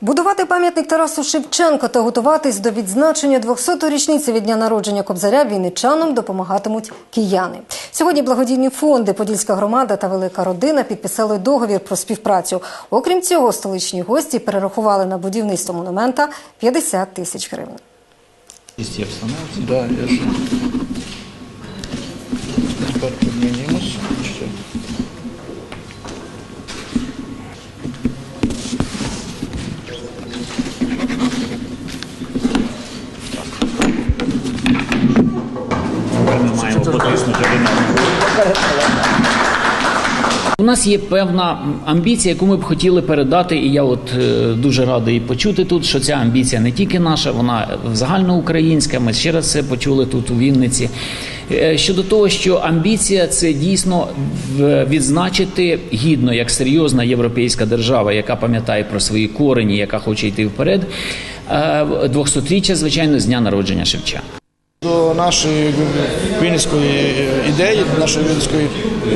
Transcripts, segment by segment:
Будувати пам'ятник Тарасу Шевченко та готуватись до відзначення 200-ї річниці від дня народження Кобзаря вінничанам допомагатимуть кияни. Сьогодні благодійні фонди Подільська громада та Велика Родина підписали договір про співпрацю. Окрім цього, столичні гості перерахували на будівництво монумента 50 тисяч гривень. Есть обстановки. Да, я же. Потиснути один. У нас є певна амбіція, яку ми б хотіли передати, і я от е, дуже радий почути тут, що ця амбіція не тільки наша, вона загальноукраїнська. Ми ще раз це почули тут у Вінниці. Е, Щодо того, що амбіція це дійсно відзначити гідно як серйозна європейська держава, яка пам'ятає про свої корені, яка хоче йти вперед. е, 200-річчя, звичайно, з дня народження Шевченка. До нашої вінницької ідеї, до нашої вінницької,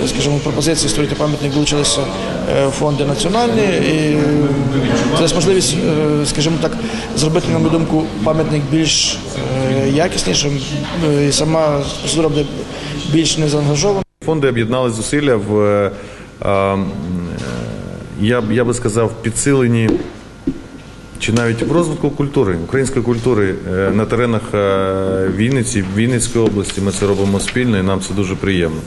скажімо, пропозиції створити пам'ятник долучилися е, фонди національні. І це можливість, е, скажімо так, зробити, на мою думку, пам'ятник більш е, якіснішим. І сама процедура буде більш незаангажована. Фонди об'єднали зусилля в е, е, я, я би сказав, підсиленні чи навіть в розвитку культури, української культури е, на теренах е, Вінниці, Вінницької області. Ми це робимо спільно і нам це дуже приємно.